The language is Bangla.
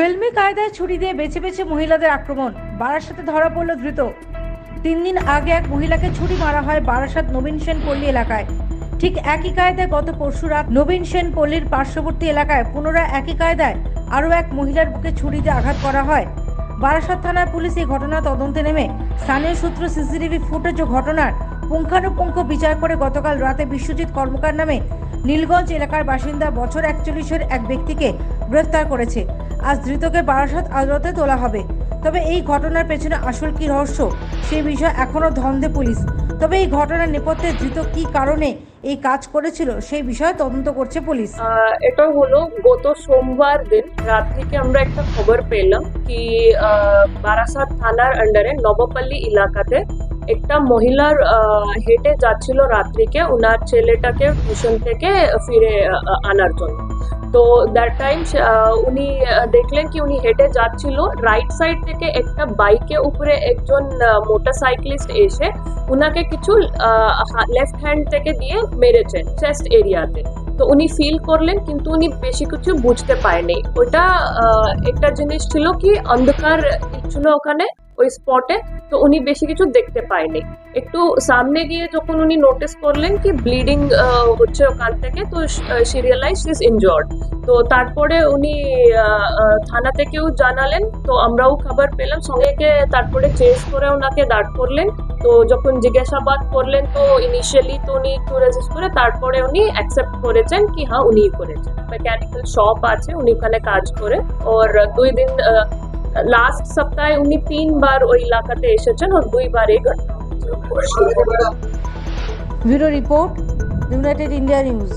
ফিল্মি কায়দায় ছুরি দিয়ে বেছে বেছে মহিলাদের আক্রমণ। বারাসাতে ধরা পড়ল ধৃত। তিন দিন আগে এক মহিলাকে ছুরি মারা হয় বারাসাত নবীন সেন পল্লী এলাকায়। ঠিক একই কায়দায় গত পরশু রাত নবীন সেন পল্লীর পার্শ্ববর্তী এলাকায় পুনরায় একই কায়দায় আরও এক মহিলার বুকে ছুরি দিয়ে আঘাত করা হয়। বারাসাত থানার পুলিশ এই ঘটনা তদন্তে নেমে স্থানীয় সূত্র সিসিটিভি ফুটেজ ও ঘটনার পুঙ্খানুপুঙ্খ বিচার করে গতকাল রাতে বিশ্বজিৎ কর্মকার নামে নীলগঞ্জ এলাকার বাসিন্দা বছর একচল্লিশের এক ব্যক্তিকে গ্রেফতার করেছে। আজ ধৃতকে বারাসাত আদালতে তোলা হবে। তবে এই ঘটনার পেছনে আসল কি রহস্য সেই বিষয়ে এখনও ধন্দে পুলিশ। তবে এই ঘটনার নেপথ্যে ধৃত কি কারণে এই কাজ করেছিল সেই বিষয়ে তদন্ত করছে পুলিশ। এটা হলো গত সোমবার দিন, রাত থেকে আমরা একটা খবর পেলাম কি বারাসাত থানার আন্ডারে নবপল্লী এলাকাতে একটা মহিলার হেঁটে যাচ্ছিল রাত্রিকে ওনার ছেলেটাকে টিউশন থেকে ফিরে আনার জন্য। তো দ্যাট টাইম উনি দেখলেন কি উনি হেঁটে যাচ্ছিল রাইট সাইড থেকে একটা বাইকে উপরে একজন মোটর সাইক্লিস্ট এসে উনাকে কিছু লেফট হ্যান্ড থেকে দিয়ে মেরেছেন চেস্ট এরিয়াতে তো। উনি ফিল করলেন, কিন্তু উনি বেশি কিছু বুঝতে পারেনি। ওটা একটা জিনিস ছিল কি, অন্ধকার ছিল ওখানে ওই স্পটে তো উনি বেশি কিছু দেখতে পায়নি। একটু সামনে গিয়ে যখন উনি নোটিস করলেন কি ব্লিডিং হচ্ছে ওখান থেকে, তো সি রিয়েলাইজ ইজ ইনজর্ড তো তারপরে উনি থানা থেকেও জানালেন, তো আমরাও খবর পেলাম। সঙ্গে তারপরে চেস করে ওনাকে দাঁড় করলেন। তো যখন জিজ্ঞাসাবাদ করলেন, তো ইনিশিয়ালি তো উনি একটু রেজিস্ট করে, তারপরে উনি অ্যাকসেপ্ট করেছেন কি হ্যাঁ উনিই করেছেন। মেকানিক্যাল শপ আছে, উনি ওখানে কাজ করে। ওর দুই দিন লাস্ট সপ্তাহে উনি তিনবার ওই এলাকাতে এসেছেন আর দুইবার এই ঘটনা হয়েছে। Bureau report United India News